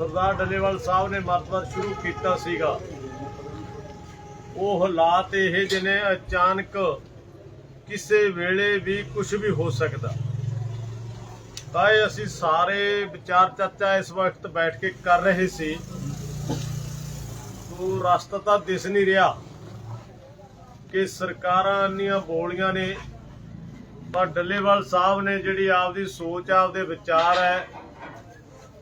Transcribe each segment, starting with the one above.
ਸਰਦਾਰ ਡੱਲੇਵਾਲ ਸਾਹਿਬ ਨੇ ਮਰਤਬਾ ਸ਼ੁਰੂ ਕੀਤਾ ਸੀਗਾ। ਉਹ ਹਾਲਾਤ ਇਹ ਜਿਹਨੇ ਅਚਾਨਕ ਕਿਸੇ ਵੇਲੇ ਵੀ ਕੁਝ ਵੀ ਹੋ ਸਕਦਾ। ਤਾਂ ਇਹ ਅਸੀਂ ਸਾਰੇ ਵਿਚਾਰ ਚਰਚਾ ਇਸ ਵਕਤ ਬੈਠ ਕੇ ਕਰ ਰਹੇ ਸੀ। ਉਹ ਰਸਤਾ ਤਾਂ ਦਿਸ ਨਹੀਂ ਰਿਹਾ ਕਿ ਸਰਕਾਰਾਂ ਇੰਨੀਆਂ ਬੋਲੀਆਂ ਨੇ। ਪਰ ਡੱਲੇਵਾਲ ਸਾਹਿਬ ਨੇ ਜਿਹੜੀ ਆਪਦੀ ਸੋਚ, ਆਪਦੇ ਵਿਚਾਰ ਹੈ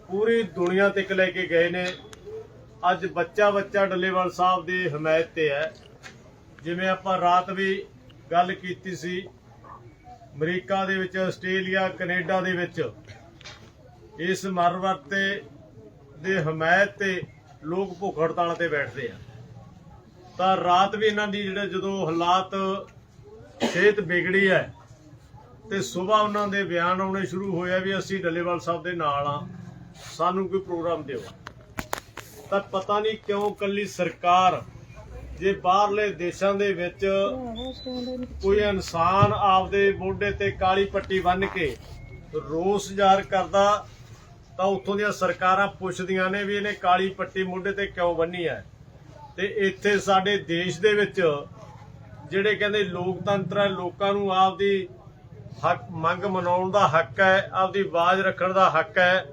ਪੂਰੀ ਦੁਨੀਆ ਤੱਕ ਲੈ ਕੇ ਗਏ ਨੇ। ਅੱਜ ਬੱਚਾ ਬੱਚਾ ਡੱਲੇਵਾਲ ਸਾਹਿਬ ਦੀ ਹਮਾਇਤ ਤੇ ਹੈ। ਜਿਵੇਂ ਆਪਾਂ ਰਾਤ ਵੀ ਗੱਲ ਕੀਤੀ ਸੀ, ਅਮਰੀਕਾ ਦੇ ਵਿੱਚ, ਆਸਟ੍ਰੇਲੀਆ, ਕੈਨੇਡਾ ਦੇ ਵਿੱਚ, ਇਸ ਮਰਵਰਤੇ ਦੇ ਹਮਾਇਤ ਤੇ ਲੋਕ ਭੁੱਖ ਹੜਤਾਲ ਤੇ ਬੈਠਦੇ ਆ। ਤਾਂ ਰਾਤ ਵੀ ਇਹਨਾਂ ਦੀ ਜਿਹੜੇ ਜਦੋਂ ਹਾਲਾਤ ਸਿਹਤ ਵਿਗੜੀ ਹੈ, ਤੇ ਸਵੇਰ ਉਹਨਾਂ ਦੇ ਬਿਆਨ ਆਉਣੇ ਸ਼ੁਰੂ ਹੋਇਆ ਵੀ ਅਸੀਂ ਡੱਲੇਵਾਲ ਸਾਹਿਬ ਦੇ ਨਾਲ ਆ। ਸਾਨੂੰ ਕੋਈ ਪ੍ਰੋਗਰਾਮ ਦਿਓ। ਤਾਂ ਪਤਾ ਨਹੀਂ ਕਿਉਂ ਕੱਲੀ ਸਰਕਾਰ, ਜੇ ਬਾਹਰਲੇ ਦੇਸ਼ਾਂ ਦੇ ਵਿੱਚ ਕੋਈ ਇਨਸਾਨ ਆਪਦੇ ਮੋਢੇ ਤੇ ਕਾਲੀ ਪੱਟੀ ਬੰਨ੍ਹ ਕੇ ਰੋਸ ਜ਼ਾਹਰ ਕਰਦਾ, ਤਾਂ ਉੱਥੋਂ ਦੀਆਂ ਸਰਕਾਰਾਂ ਪੁੱਛਦੀਆਂ ਨੇ ਵੀ ਇਹਨੇ ਕਾਲੀ ਪੱਟੀ ਮੋਢੇ ਤੇ ਕਿਉਂ ਬੰਨੀ ਹੈ? ਤੇ ਇੱਥੇ ਸਾਡੇ ਦੇਸ਼ ਦੇ ਵਿੱਚ ਜਿਹੜੇ ਕਹਿੰਦੇ ਲੋਕਤੰਤਰ ਹੈ, ਲੋਕਾਂ ਨੂੰ ਆਪਦੀ ਹੱਕ, ਮੰਗ ਮਨਾਉਣ ਦਾ ਹੱਕ ਹੈ, ਆਪਦੀ ਆਵਾਜ਼ ਰੱਖਣ ਦਾ ਹੱਕ ਹੈ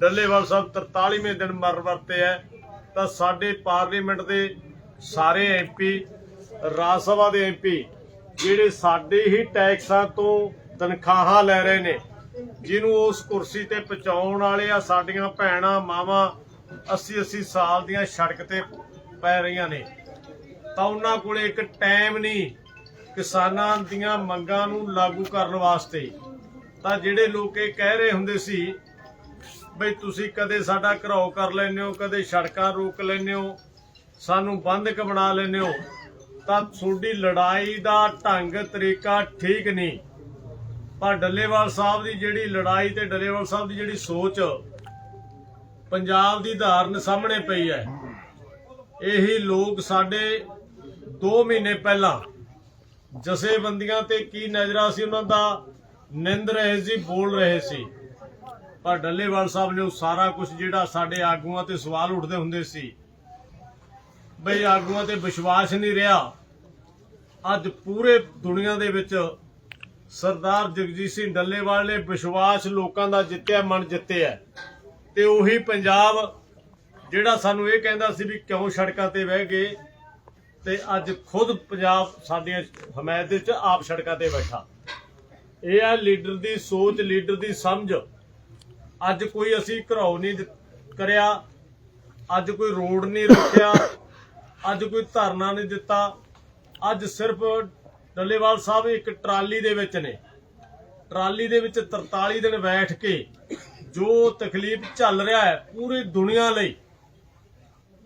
ਡੱਲੇਵਾਲ ਸਾਹਿਬ 43ਵੇਂ ਦਿਨ ਮਰ ਵਰਤੇ ਹੈ, ਤਾਂ ਸਾਡੇ ਪਾਰਲੀਮੈਂਟ ਦੇ ਸਾਰੇ ਐਮਪੀ ਰਾਜ ਸਭਾ ਦੇ ਐਮਪੀ ਜਿਹੜੇ ਸਾਡੇ ਹੀ ਟੈਕਸਾਂ ਤੋਂ ਤਨਖਾਹਾਂ ਲੈ ਰਹੇ ਨੇ, ਜਿਹਨੂੰ ਉਸ ਕੁਰਸੀ ਤੇ ਪਹੁੰਚਾਉਣ ਵਾਲੇ ਆ ਸਾਡੀਆਂ ਭੈਣਾਂ, ਮਾਵਾਂ 80 80 ਸਾਲ ਦੀਆਂ ਸੜਕ ਤੇ ਪੈ ਰਹੀਆਂ ਨੇ। ਤਾਂ ਉਹਨਾਂ ਕੋਲੇ ਇੱਕ ਟਾਈਮ ਨਹੀਂ, ਕਿਸਾਨਾਂ ਦੀਆਂ ਮੰਗਾਂ ਨੂੰ ਲਾਗੂ ਕਰਨ ਵਾਸਤੇ। ਤਾਂ ਜਿਹੜੇ ਲੋਕ ਇਹ ਕਹਿ ਰਹੇ ਹੁੰਦੇ ਸੀ ਬਈ ਤੁਸੀਂ ਕਦੇ ਸਾਡਾ ਘਰਾਓ ਕਰ ਲੈਂਦੇ ਹੋ, ਕਦੇ ਸੜਕਾਂ ਰੋਕ ਲੈਂਦੇ ਹੋ, ਸਾਨੂੰ ਬੰਦਕ ਬਣਾ ਲੈਂਦੇ ਹੋ, ਤਾਂ ਤੁਹਾਡੀ ਲੜਾਈ ਦਾ ਢੰਗ, ਤਰੀਕਾ ਠੀਕ ਨਹੀਂ। ਪਰ ਡੱਲੇਵਾਲ ਸਾਹਿਬ ਦੀ ਜਿਹੜੀ ਲੜਾਈ ਤੇ ਡੱਲੇਵਾਲ ਸਾਹਿਬ ਦੀ ਜਿਹੜੀ ਸੋਚ, ਪੰਜਾਬ ਦੀ ਧਾਰਨ ਸਾਹਮਣੇ ਪਈ ਹੈ। ਇਹੀ ਲੋਕ ਸਾਡੇ 2 ਮਹੀਨੇ ਪਹਿਲਾਂ ਜਥੇਬੰਦੀਆਂ ਤੇ ਕੀ ਨਜ਼ਰਾ ਸੀ ਉਹਨਾਂ ਦਾ ਨਿੰਦ ਰਹੇ ਸੀ ਬੋਲ ਰਹੇ ਸੀ। ਪਰ ਡੱਲੇਵਾਲ ਸਾਹਿਬ ਨੇ ਉਹ ਸਾਰਾ ਕੁਝ ਜਿਹੜਾ ਸਾਡੇ ਆਗੂਆਂ ਤੇ ਸਵਾਲ ਉੱਠਦੇ ਹੁੰਦੇ ਸੀ, ਬਈ ਆਗੂਆਂ ਤੇ ਵਿਸ਼ਵਾਸ ਨਹੀਂ ਰਿਹਾ। ਅੱਜ ਪੂਰੇ ਦੁਨੀਆ ਦੇ ਵਿੱਚ ਸਰਦਾਰ ਜਗਜੀਤ ਸਿੰਘ ਡੱਲੇਵਾਲ ਨੇ ਵਿਸ਼ਵਾਸ ਲੋਕਾਂ ਦਾ ਜਿੱਤਿਆ, ਮਨ ਜਿੱਤਿਆ। ਤੇ ਉਹੀ ਪੰਜਾਬ ਜਿਹੜਾ ਸਾਨੂੰ ਇਹ ਕਹਿੰਦਾ ਸੀ ਵੀ ਕਿਉਂ ਸੜਕਾਂ ਤੇ ਬਹਿ ਗਏ, ਤੇ ਅੱਜ ਖੁਦ ਪੰਜਾਬ ਸਾਡੀਆਂ ਹਮਾਇਤ ਵਿੱਚ ਆਪ ਸੜਕਾਂ ਤੇ ਬੈਠਾ। ਇਹ ਆ ਲੀਡਰ ਦੀ ਸੋਚ, ਲੀਡਰ ਦੀ ਸਮਝ। ਅੱਜ ਕੋਈ ਅਸੀਂ ਘਰਾਓ ਨਹੀਂ ਕਰਿਆ। ਅੱਜ ਕੋਈ ਰੋਡ ਨਹੀਂ ਰੋਕਿਆ। ਅੱਜ ਕੋਈ ਧਰਨਾ ਨਹੀਂ ਦਿੱਤਾ। ਅੱਜ ਸਿਰਫ ਡੱਲੇਵਾਲ ਸਾਹਿਬ ਇੱਕ ਟਰਾਲੀ ਦੇ ਵਿੱਚ ਨੇ। ਟਰਾਲੀ ਦੇ ਵਿੱਚ 43 ਦਿਨ ਬੈਠ ਕੇ ਜੋ ਤਕਲੀਫ ਚੱਲ ਰਿਹਾ ਹੈ ਪੂਰੀ ਦੁਨੀਆ ਲਈ,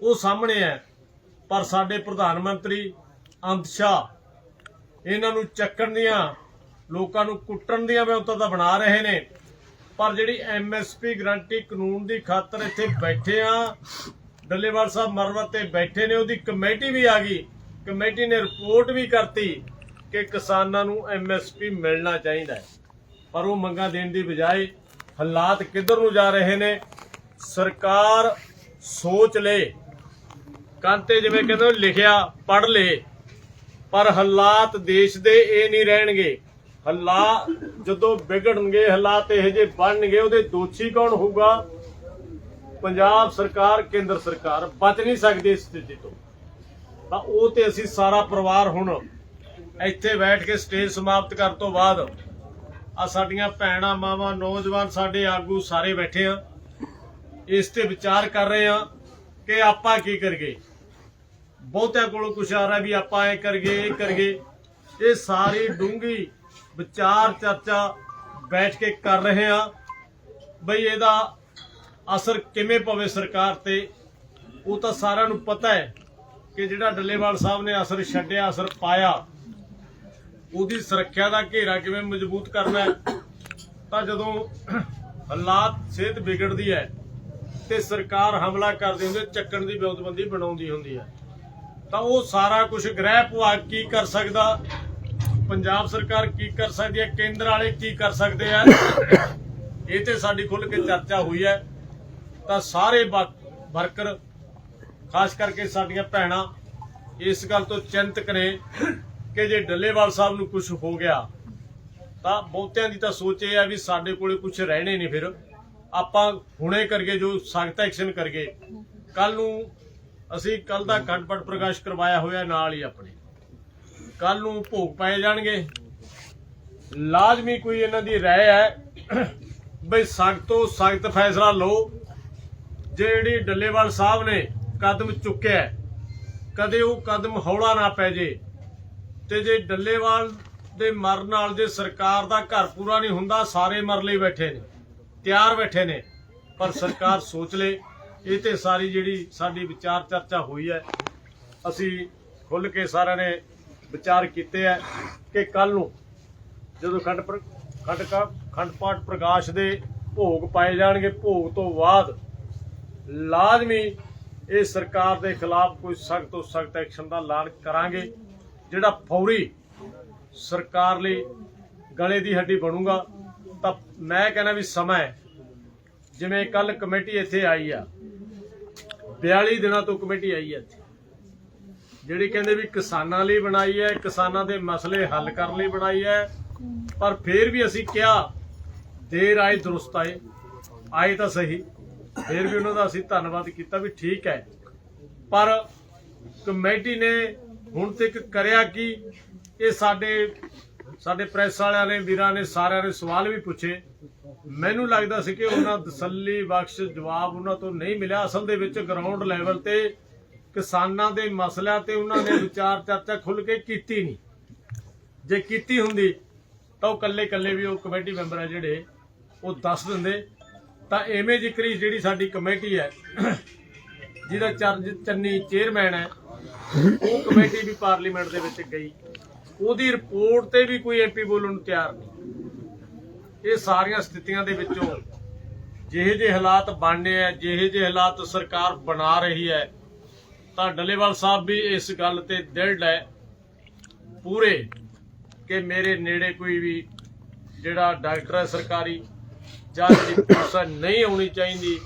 ਉਹ ਸਾਹਮਣੇ ਹੈ। ਪਰ ਸਾਡੇ ਪ੍ਰਧਾਨ ਮੰਤਰੀ ਅਮਿਤ ਸ਼ਾਹ, ਇਹਨਾਂ ਨੂੰ ਚੱਕਣ ਦੀਆਂ, ਲੋਕਾਂ ਨੂੰ ਕੁੱਟਣ ਦੀਆਂ ਵਿਉਂਤਾਂ ਤਾਂ ਬਣਾ ਰਹੇ ਨੇ। ਪਰ ਜਿਹੜੀ ਐਮਐਸਪੀ ਗਰੰਟੀ ਕਾਨੂੰਨ ਦੀ ਖਾਤਰ ਇੱਥੇ ਬੈਠੇ ਆ, ਡੱਲੇਵਾਲ ਸਾਹਿਬ ਮਰਵਰ ਤੇ ਬੈਠੇ ਨੇ, ਉਹਦੀ ਕਮੇਟੀ ਵੀ ਆ ਗਈ। ਕਮੇਟੀ ਨੇ ਰਿਪੋਰਟ ਵੀ ਕਰਤੀ ਕਿ ਕਿਸਾਨਾਂ ਨੂੰ ਐਮਐਸਪੀ ਮਿਲਣਾ ਚਾਹੀਦਾ ਹੈ। ਪਰ ਉਹ ਮੰਗਾਂ ਦੇਣ ਦੀ ਬਜਾਏ ਹਾਲਾਤ ਕਿੱਧਰ ਨੂੰ ਜਾ ਰਹੇ ਨੇ? ਸਰਕਾਰ ਸੋਚ ਲੇ। ਕਾਂਤੇ ਜਿਵੇਂ ਕਹਿੰਦੇ ਲਿਖਿਆ ਪੜ ਲੇ। ਪਰ ਹਾਲਾਤ ਦੇਸ਼ ਦੇ ਇਹ ਨਹੀਂ ਰਹਿਣਗੇ। ਹਾਲਾਤ ਜਦੋਂ ਵਿਗੜਨਗੇ ਹਾਲਾਤ ਇਹ ਜੇ ਬਣਨਗੇ, ਉਹਦੇ ਦੋਸ਼ੀ ਕੌਣ ਹੋਊਗਾ? ਪੰਜਾਬ ਸਰਕਾਰ, ਕੇਂਦਰ ਸਰਕਾਰ ਬਚ ਨਹੀਂ ਸਕਦੀ ਇਸ ਸਥਿਤੀ ਤੋਂ। ਤਾਂ ਉਹ ਤੇ ਅਸੀਂ ਸਾਰਾ ਪਰਿਵਾਰ ਹੁਣ ਇੱਥੇ ਬੈਠ ਕੇ ਸਟੇਜ ਸਮਾਪਤ ਕਰਨ ਤੋਂ ਬਾਅਦ ਆ ਸਾਡੀਆਂ ਭੈਣਾਂ, ਮਾਵਾਂ, ਨੌਜਵਾਨ ਸਾਡੇ ਆਗੂ ਸਾਰੇ ਬੈਠੇ ਆ। ਇਸ ਤੇ ਵਿਚਾਰ ਕਰ ਰਹੇ ਆ ਕਿ ਆਪਾਂ ਕੀ ਕਰੀਏ। ਬਹੁਤਿਆਂ ਕੋਲੋਂ ਕੁਛ ਆ ਰਿਹਾ ਵੀ ਆਪਾਂ ਇਹ ਕਰੀਏ ਇਹ ਕਰੀਏ। ਇਹ ਸਾਰੀ ਡੂੰਗੀ ਵਿਚਾਰ ਚਰਚਾ ਬੈਠ ਕੇ ਕਰ ਰਹੇ ਆ ਬਈ ਇਹਦਾ ਅਸਰ ਕਿਵੇਂ ਪਵੇ ਸਰਕਾਰ ਤੇ, ਉਹ ਤਾਂ ਸਾਰਿਆਂ ਨੂੰ ਪਤਾ ਹੈ ਕਿ ਜਿਹੜਾ ਡੱਲੇਵਾਲ ਸਾਹਿਬ ਨੇ ਅਸਰ ਛੱਡਿਆ, ਅਸਰ ਪਾਇਆ, ਉਹਦੀ ਸੁਰੱਖਿਆ ਦਾ ਘੇਰਾ ਕਿਵੇਂ ਮਜ਼ਬੂਤ ਕਰਨਾ ਹੈ, ਤਾਂ ਜਦੋਂ ਹਾਲਾਤ ਸਿਹਤ ਵਿਗੜਦੀ ਹੈ ਤੇ ਸਰਕਾਰ ਹਮਲਾ ਕਰਦੀ ਹੁੰਦੀ ਚੱਕਣ ਦੀ ਵਿਉਂਤਬੰਦੀ ਬਣਾਉਂਦੀ ਹੁੰਦੀ ਹੈ, ਤਾਂ ਉਹ ਸਾਰਾ ਕੁਝ ਗ੍ਰਹਿ ਵਿਭਾਗ ਕੀ ਕਰ ਸਕਦਾ ਪੰਜਾਬ ਸਰਕਾਰ ਕੀ ਕਰ ਸਕਦੀ ਹੈ? ਕੇਂਦਰ ਵਾਲੇ ਕੀ ਕਰ ਸਕਦੇ ਆ? ਇਹ ਤੇ ਸਾਡੀ ਖੁੱਲ ਕੇ ਚਰਚਾ ਹੋਈ ਹੈ। ਤਾਂ ਸਾਰੇ ਵ- ਵਰਕਰ, ਖਾਸ ਕਰਕੇ ਸਾਡੀਆਂ ਭੈਣਾਂ, ਇਸ ਗੱਲ ਤੋਂ ਚਿੰਤਕ ਨੇ ਕਿ ਜੇ ਡੱਲੇਵਾਲ ਸਾਹਿਬ ਨੂੰ ਕੁਝ ਹੋ ਗਿਆ, ਤਾਂ ਬਹੁਤਿਆਂ ਦੀ ਤਾਂ ਸੋਚ ਇਹ ਆ ਵੀ ਸਾਡੇ ਕੋਲੇ ਕੁਝ ਰਹਿਣੇ ਨਹੀਂ ਫਿਰ। ਆਪਾਂ ਹੁਣੇ ਕਰਕੇ ਜੋ ਸਖਤ ਐਕਸ਼ਨ ਕਰਗੇ ਕੱਲ ਨੂੰ ਅਸੀਂ ਕੱਲ ਦਾ ਘਟਪਟ ਪ੍ਰਕਾਸ਼ ਕਰਵਾਇਆ ਹੋਇਆ ਨਾਲ ਹੀ ਆਪਣੇ। ਕੱਲ ਨੂੰ ਭੋਗ ਪਾਏ ਜਾਣਗੇ। ਲਾਜ਼ਮੀ ਕੋਈ ਇਹਨਾਂ ਦੀ ਰਾਏ ਹੈ, ਬਈ ਸਖਤ ਤੋਂ ਸਖਤ ਫੈਸਲਾ ਲਓ। ਜਿਹੜੀ ਡੱਲੇਵਾਲ ਸਾਹਿਬ ਨੇ ਕਦਮ ਚੁੱਕਿਆ ਕਦੇ ਉਹ ਕਦਮ ਹੌਲਾ ਨਾ ਪੈ ਜੇ। ਤੇ ਜੇ ਡੱਲੇਵਾਲ ਦੇ ਮਰਨ ਨਾਲ ਜੇ ਸਰਕਾਰ ਦਾ ਘਰ ਪੂਰਾ ਨਹੀਂ ਹੁੰਦਾ, ਸਾਰੇ ਮਰ ਲਈ ਬੈਠੇ ਨੇ, ਤਿਆਰ ਬੈਠੇ ਨੇ। ਪਰ ਸਰਕਾਰ ਸੋਚ ਲੇ, ਇਹ ਤੇ ਸਾਰੀ ਜਿਹੜੀ ਸਾਡੀ ਵਿਚਾਰ ਚਰਚਾ ਹੋਈ ਹੈ, ਅਸੀਂ ਖੁੱਲ ਕੇ ਸਾਰਿਆਂ ਨੇ ਵਿਚਾਰ ਕੀਤੇ ਹੈ ਕਿ ਕੱਲ ਨੂੰ ਜਦੋਂ ਖੰਡ ਪ੍ਰ- ਖੰਡ ਖੰਡ ਪਾਠ ਪ੍ਰਕਾਸ਼ ਦੇ ਭੋਗ ਪਾਏ ਜਾਣਗੇ, ਭੋਗ ਤੋਂ ਬਾਅਦ ਲਾਜ਼ਮੀ ਇਹ ਸਰਕਾਰ ਦੇ ਖਿਲਾਫ ਕੋਈ ਸਖਤ ਤੋਂ ਸਖਤ ਐਕਸ਼ਨ ਦਾ ਐਲਾਨ ਕਰਾਂਗੇ, ਜਿਹੜਾ ਫੌਰੀ ਸਰਕਾਰ ਲਈ ਗਲੇ ਦੀ ਹੱਡੀ ਬਣੂਗਾ। ਤਾਂ ਮੈਂ ਕਹਿੰਦਾ ਵੀ ਸਮਾਂ ਜਿਵੇਂ ਕੱਲ ਕਮੇਟੀ ਇੱਥੇ ਆਈ ਆ 42 ਦਿਨਾਂ ਤੋਂ ਕਮੇਟੀ ਆਈ ਹੈ ਇੱਥੇ। ਜਿਹੜੀ ਕਹਿੰਦੇ ਵੀ ਕਿਸਾਨਾਂ ਲਈ ਬਣਾਈ ਹੈ, ਕਿਸਾਨਾਂ ਦੇ ਮਸਲੇ ਹੱਲ ਕਰਨ ਲਈ ਬਣਾਈ ਹੈ। ਪਰ ਫਿਰ ਵੀ ਅਸੀਂ ਕਿਹਾ ਦੇਰ ਆਏ ਦਰੁਸਤ ਆਏ ਆਏ ਤਾਂ ਸਹੀ। ਫਿਰ ਵੀ ਉਹਨਾਂ ਦਾ ਅਸੀਂ ਧੰਨਵਾਦ ਕੀਤਾ ਵੀ ਠੀਕ ਹੈ। ਪਰ ਕਮੇਟੀ ਨੇ ਹੁਣ ਤੱਕ ਕਰਿਆ ਕਿ? ਇਹ ਸਾਡੇ ਸਾਡੇ ਪ੍ਰੈਸ ਵਾਲਿਆਂ ਨੇ, ਵੀਰਾਂ ਨੇ, ਸਾਰਿਆਂ ਨੇ ਸਵਾਲ ਵੀ ਪੁੱਛੇ। ਮੈਨੂੰ ਲੱਗਦਾ ਸੀ ਕਿ ਉਹਨਾਂ ਤਸੱਲੀ ਬਖਸ਼ ਜਵਾਬ ਉਹਨਾਂ ਤੋਂ ਨਹੀਂ ਮਿਲਿਆ। ਅਸਲ ਦੇ ਵਿੱਚ ਗਰਾਊਂਡ ਲੈਵਲ ਤੇ ਕਿਸਾਨਾਂ ਦੇ ਮਸਲਿਆਂ ਤੇ ਉਹਨਾਂ ਨੇ ਵਿਚਾਰ ਚਰਚਾ ਖੁੱਲ ਕੇ ਕੀਤੀ ਨਹੀਂ। ਜੇ ਕੀਤੀ ਹੁੰਦੀ, ਤਾਂ ਉਹ ਕੱਲੇ ਕੱਲੇ ਵੀ ਉਹ ਕਮੇਟੀ ਮੈਂਬਰ ਹੈ ਜਿਹੜੇ, ਉਹ ਦੱਸ ਦਿੰਦੇ। ਤਾਂ ਐਵੇਂ ਜ਼ਿਕਰੀ ਜਿਹੜੀ ਸਾਡੀ ਕਮੇਟੀ ਹੈ, ਜਿਹਦਾ ਚਰਜ ਚੰਨੀ ਚੇਅਰਮੈਨ ਹੈ, ਉਹ ਕਮੇਟੀ ਵੀ ਪਾਰਲੀਮੈਂਟ ਦੇ ਵਿੱਚ ਗਈ। ਉਹਦੀ ਰਿਪੋਰਟ ਤੇ ਵੀ ਕੋਈ ਐਮਪੀ ਬੋਲਣ ਨੂੰ ਤਿਆਰ ਨਹੀਂ। ਇਹ ਸਾਰੀਆਂ ਸਥਿਤੀਆਂ ਦੇ ਵਿੱਚੋਂ ਜਿਹੇ ਜਿਹੇ ਹਾਲਾਤ ਬਣਨੇ ਆ, ਜਿਹੇ ਜਿਹੇ ਹਾਲਾਤ ਸਰਕਾਰ ਬਣਾ ਰਹੀ ਹੈ ਤਾਂ ਡੱਲੇਵਾਲ ਸਾਹਿਬ ਵੀ ਇਸ ਗੱਲ ਤੇ ਦਿਲਡ ਹੈ ਪੂਰੇ ਕਿ ਮੇਰੇ ਨੇੜੇ ਕੋਈ ਵੀ ਜਿਹੜਾ ਡਾਕਟਰ ਹੈ ਸਰਕਾਰੀ ਜਾਂ ਜਿਹੜੀ ਪਰਸਨ ਨਹੀਂ ਆਉਣੀ ਚਾਹੀਦੀ।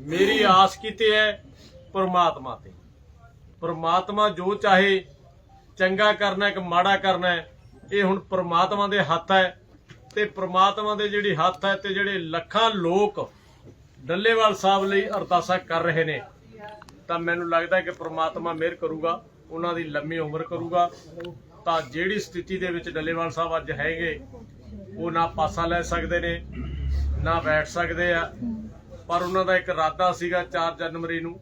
ਮੇਰੀ ਆਸ ਕੀਤੇ ਹੈ ਪਰਮਾਤਮਾ ਤੇ। ਪਰਮਾਤਮਾ ਜੋ ਚਾਹੇ ਚੰਗਾ ਕਰਨਾ ਹੈ ਕਿ ਮਾੜਾ ਕਰਨਾ ਹੈ, ਇਹ ਹੁਣ ਪਰਮਾਤਮਾ ਦੇ ਹੱਥ ਹੈ ਤੇ ਪਰਮਾਤਮਾ ਦੇ ਜਿਹੜੀ ਹੱਥ ਹੈ ਤੇ ਜਿਹੜੇ ਲੱਖਾਂ ਲੋਕ ਡੱਲੇਵਾਲ ਸਾਹਿਬ ਲਈ ਅਰਦਾਸਾਂ ਕਰ ਰਹੇ ਨੇ। ਤਾਂ ਮੈਨੂੰ ਲੱਗਦਾ ਕਿ ਪ੍ਰਮਾਤਮਾ ਮਿਹਰ ਕਰੂਗਾ, ਉਹਨਾਂ ਦੀ ਲੰਮੀ ਉਮਰ ਕਰੂਗਾ। ਤਾਂ ਜਿਹੜੀ ਸਥਿਤੀ ਦੇ ਵਿੱਚ ਡੱਲੇਵਾਲ ਸਾਹਿਬ ਅੱਜ ਹੈਗੇ, ਉਹ ਨਾ ਪਾਸਾ ਲੈ ਸਕਦੇ ਨੇ, ਨਾ ਬੈਠ ਸਕਦੇ ਆ। ਪਰ ਉਹਨਾਂ ਦਾ ਇੱਕ ਇਰਾਦਾ ਸੀਗਾ 4 ਜਨਵਰੀ ਨੂੰ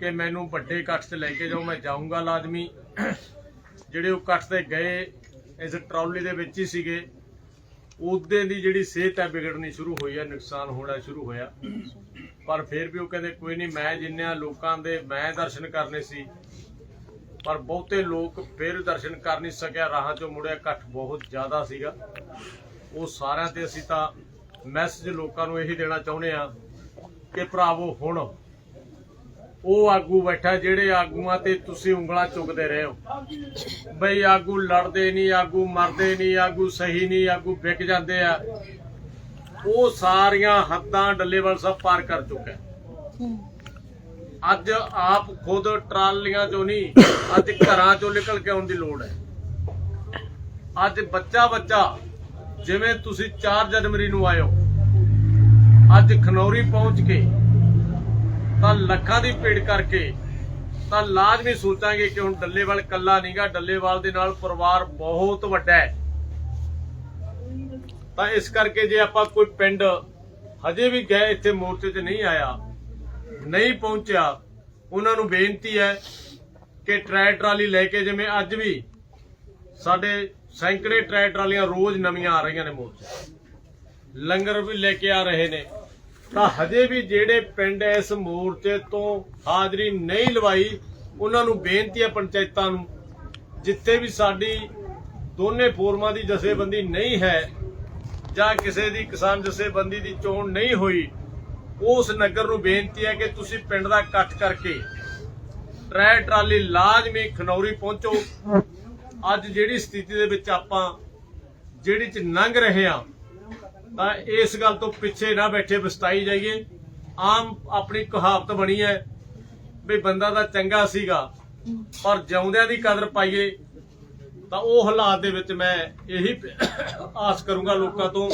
ਕਿ ਮੈਨੂੰ ਵੱਡੇ ਇਕੱਠ 'ਚ ਲੈ ਕੇ ਜਾਓ, ਮੈਂ ਜਾਊਂਗਾ ਲਾਜ਼ਮੀ। ਜਿਹੜੇ ਉਹ ਇਕੱਠ ਤੇ ਗਏ, ਇਸ ਟਰਾਲੀ ਦੇ ਵਿੱਚ ਹੀ ਸੀਗੇ। ਉਹਦੇ ਦੀ ਜਿਹੜੀ ਸਿਹਤ ਹੈ, ਵਿਗੜਨੀ ਸ਼ੁਰੂ ਹੋਈ ਹੈ, ਨੁਕਸਾਨ ਹੋਣਾ ਸ਼ੁਰੂ ਹੋਇਆ। ਪਰ ਫਿਰ ਵੀ ਉਹ ਕਹਿੰਦੇ ਕੋਈ ਨਹੀਂ, ਮੈਂ ਜਿੰਨਿਆਂ ਲੋਕਾਂ ਦੇ ਮੈਂ ਦਰਸ਼ਨ ਕਰਨੇ ਸੀ। ਪਰ ਬਹੁਤੇ ਲੋਕ ਫਿਰ ਦਰਸ਼ਨ ਕਰ ਨਹੀਂ ਸਕਿਆ, ਰਾਹਾਂ ਚੋਂ ਮੁੜਿਆ ਇਕੱਠ ਬਹੁਤ ਜ਼ਿਆਦਾ ਸੀਗਾ। ਉਹ ਸਾਰਿਆਂ ਤੇ ਅਸੀਂ ਤਾਂ ਮੈਸੇਜ ਲੋਕਾਂ ਨੂੰ ਇਹੀ ਦੇਣਾ ਚਾਹੁੰਦੇ ਆ ਕਿ ਭਰਾਵੋ, ਹੁਣ ਉਹ ਆਗੂ ਬੈਠਾ, ਜਿਹੜੇ ਆਗੂਆਂ ਤੇ ਤੁਸੀਂ ਉਂਗਲਾਂ ਚੁੱਕਦੇ ਰਹੇ ਹੋ। ਬਈ ਆਗੂ ਲੜਦੇ ਨਹੀਂ, ਆਗੂ ਮਰਦੇ ਨਹੀਂ, ਆਗੂ ਸਹੀ ਨਹੀਂ, ਆਗੂ ਵਿਕ ਜਾਂਦੇ ਆ। ਉਹ ਸਾਰੀਆਂ ਹੱਦਾਂ ਡੱਲੇਵਾਲ ਸਾਹਿਬ ਪਾਰ ਕਰ ਚੁੱਕਾ ਅੱਜ ਆਪ ਖੁਦ ਟਰਾਲੀਆਂ ਚੋਂ ਨਹੀਂ, ਅੱਜ ਘਰਾਂ ਚੋਂ ਨਿਕਲ ਕੇ ਆਉਣ ਦੀ ਲੋੜ ਹੈ। ਅੱਜ ਬੱਚਾ ਬੱਚਾ, ਜਿਵੇਂ ਤੁਸੀਂ 4 ਜਨਵਰੀ ਨੂੰ ਆਇਓ ਅੱਜ ਖਨੌਰੀ ਪਹੁੰਚ ਕੇ, ਤਾਂ ਲੱਖਾਂ ਦੀ ਭੀੜ ਕਰਕੇ, ਤਾਂ ਲਾਜ਼ਮੀ ਸੋਚਾਂਗੇ ਕਿ ਹੁਣ ਡੱਲੇਵਾਲ ਕੱਲਾ ਨਹੀਂਗਾ ਡੱਲੇਵਾਲ ਦੇ ਨਾਲ ਪਰਿਵਾਰ ਬਹੁਤ ਵੱਡਾ ਹੈ। ਤਾਂ ਇਸ ਕਰਕੇ ਜੇ ਆਪਾਂ ਕੋਈ ਪਿੰਡ ਹਜੇ ਵੀ ਗਏ, ਇੱਥੇ ਮੋਰਚੇ 'ਚ ਨਹੀਂ ਆਇਆ, ਨਹੀਂ ਪਹੁੰਚਿਆ, ਉਹਨਾਂ ਨੂੰ ਬੇਨਤੀ ਹੈ ਕਿ ਟਰੈ ਟਰਾਲੀ ਲੈ ਕੇ, ਜਿਵੇਂ ਅੱਜ ਵੀ ਸਾਡੇ ਸੈਂਕੜੇ ਟਰੈ ਟਰਾਲੀਆਂ ਰੋਜ਼ ਨਵੀਆਂ ਆ ਰਹੀਆਂ ਨੇ ਮੋਰਚੇ। ਲੰਗਰ ਵੀ ਲੈ ਕੇ ਆ ਰਹੇ ਨੇ। ਤਾਂ ਹਜੇ ਵੀ ਜਿਹੜੇ ਪਿੰਡ ਇਸ ਮੋਰਚੇ ਤੋਂ ਹਾਜ਼ਰੀ ਨਹੀਂ ਲਵਾਈ, ਉਹਨਾਂ ਨੂੰ ਬੇਨਤੀ ਹੈ ਪੰਚਾਇਤਾਂ ਨੂੰ, ਜਿੱਥੇ ਵੀ ਸਾਡੀ ਦੋਨੇ ਫੋਰਮਾਂ ਦੀ ਜਥੇਬੰਦੀ ਨਹੀਂ ਹੈ ਜਾਂ ਕਿਸੇ ਦੀ ਕਿਸਾਨ ਜਥੇਬੰਦੀ ਦੀ ਚੋਣ ਨਹੀਂ ਹੋਈ, ਉਸ ਨਗਰ ਨੂੰ ਬੇਨਤੀ ਹੈ ਕਿ ਤੁਸੀਂ ਪਿੰਡ ਦਾ ਇਕੱਠ ਕਰਕੇ ਟਰੈ ਟਰਾਲੀ ਲਾਜ਼ਮੀ ਖਨੌਰੀ ਪਹੁੰਚੋ। ਅੱਜ ਜਿਹੜੀ ਸਥਿਤੀ ਦੇ ਵਿੱਚ ਆਪਾਂ ਜਿਹੜੀ ਚ ਲੰਘ ਰਹੇ ਆ ਤਾਂ ਇਸ ਗੱਲ ਤੋਂ ਪਿੱਛੇ ਨਾ ਬੈਠੇ ਬਸਤਾਈ ਜਾਈਏ। ਆਮ ਆਪਣੀ ਕਹਾਵਤ ਬਣੀ ਹੈ ਵੀ ਬੰਦਾ ਤਾਂ ਚੰਗਾ ਸੀਗਾ, ਪਰ ਜਿਉਂਦਿਆਂ ਦੀ ਕਦਰ ਪਾਈਏ ਤਾਂ ਉਹ ਹਾਲਾਤ ਦੇ ਵਿੱਚ ਮੈਂ ਇਹੀ ਆਸ ਕਰੂੰਗਾ ਲੋਕਾਂ ਤੋਂ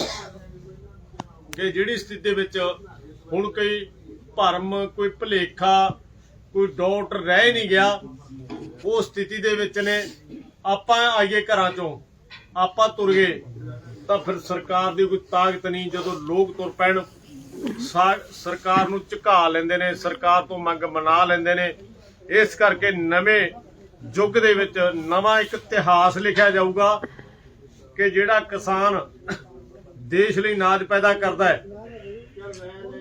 ਕਿ ਜਿਹੜੀ ਸਥਿਤੀ ਦੇ ਵਿੱਚ ਹੁਣ ਕੋਈ ਭਰਮ, ਕੋਈ ਭਲੇਖਾ, ਕੋਈ ਡਾਊਟ ਰਹਿ ਨਹੀਂ ਗਿਆ, ਉਹ ਸਥਿਤੀ ਦੇ ਵਿੱਚ ਨੇ। ਆਪਾਂ ਆਈਏ ਘਰਾਂ ਚੋਂ, ਆਪਾਂ ਤੁਰ ਗਏ, ਤਾਂ ਫਿਰ ਸਰਕਾਰ ਦੀ ਕੋਈ ਤਾਕਤ ਨਹੀਂ, ਜਦੋਂ ਲੋਕ ਤੁਰ ਪੈਣ ਸਰਕਾਰ ਨੂੰ ਝੁਕਾ ਲੈਂਦੇ ਨੇ, ਸਰਕਾਰ ਤੋਂ ਮੰਗ ਮਨਾ ਲੈਂਦੇ ਨੇ। ਇਸ ਕਰਕੇ ਨਵੇਂ ਯੁੱਗ ਦੇ ਵਿੱਚ ਨਵਾਂ ਇੱਕ ਇਤਿਹਾਸ ਲਿਖਿਆ ਜਾਊਗਾ ਕਿ ਜਿਹੜਾ ਕਿਸਾਨ ਦੇਸ਼ ਲਈ ਨਾਜ ਪੈਦਾ ਕਰਦਾ ਹੈ,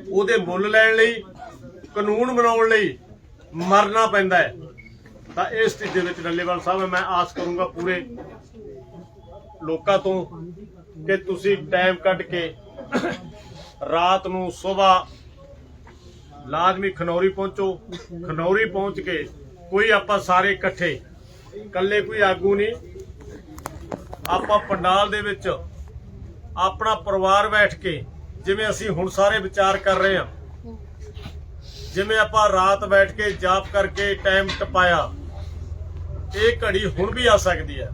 ਉਹਦੇ ਮੁੱਲ ਲੈਣ ਲਈ, ਕਾਨੂੰਨ ਬਣਾਉਣ ਲਈ ਮਰਨਾ ਪੈਂਦਾ ਹੈ। ਤਾਂ ਇਸ ਸਥਿਤੀ ਦੇ ਵਿੱਚ ਡੱਲੇਵਾਲ ਸਾਹਿਬ, ਮੈਂ ਆਸ ਕਰੂੰਗਾ ਪੂਰੇ ਲੋਕਾਂ ਤੋਂ ਕਿ ਤੁਸੀਂ ਟਾਈਮ ਕੱਢ ਕੇ ਰਾਤ ਨੂੰ ਸਵੇਰ ਲਾਜ਼ਮੀ ਖਨੌਰੀ ਪਹੁੰਚੋ। ਖਨੌਰੀ ਪਹੁੰਚ ਕੇ ਕੋਈ ਆਪਾਂ ਸਾਰੇ ਇਕੱਠੇ, ਇਕੱਲੇ ਕੋਈ ਆਗੂ ਨਹੀਂ। ਆਪਾਂ ਪੰਡਾਲ ਦੇ ਵਿੱਚ, ਆਪਣਾ ਪਰਿਵਾਰ ਬੈਠ ਕੇ, ਜਿਵੇਂ ਅਸੀਂ ਹੁਣ ਸਾਰੇ ਵਿਚਾਰ ਕਰ ਰਹੇ ਹਾਂ। ਜਿਵੇਂ ਆਪਾਂ ਰਾਤ ਬੈਠ ਕੇ ਜਾਪ ਕਰਕੇ ਟਾਈਮ ਟਪਾਇਆ, ਇਹ ਘੜੀ ਹੁਣ ਵੀ ਆ ਸਕਦੀ ਹੈ।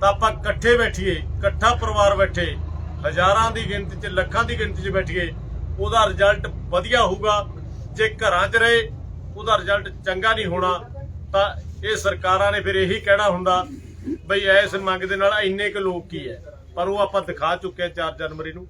ਤਾਂ ਆਪਾਂ ਇਕੱਠੇ ਬੈਠੀਏ, ਇਕੱਠਾ ਪਰਿਵਾਰ ਬੈਠੇ, ਹਜ਼ਾਰਾਂ ਦੀ ਗਿਣਤੀ 'ਚ, ਲੱਖਾਂ ਦੀ ਗਿਣਤੀ 'ਚ ਬੈਠੀਏ, ਉਹਦਾ ਰਿਜ਼ਲਟ ਵਧੀਆ ਹੋਊਗਾ। ਜੇ ਘਰਾਂ 'ਚ ਰਹੇ ਉਹਦਾ ਰਿਜ਼ਲਟ ਚੰਗਾ ਨਹੀਂ ਹੋਣਾ, ਤਾਂ ਇਹ ਸਰਕਾਰਾਂ ਨੇ ਫਿਰ ਇਹੀ ਕਹਿਣਾ ਹੁੰਦਾ ਬਈ ਐਸ ਮੰਗ ਦੇ ਨਾਲ ਇੰਨੇ ਕੁ ਲੋਕ ਕੀ ਹੈ। ਪਰ ਉਹ ਆਪਾਂ ਦਿਖਾ ਚੁੱਕੇ ਹਾਂ 4 ਜਨਵਰੀ ਨੂੰ।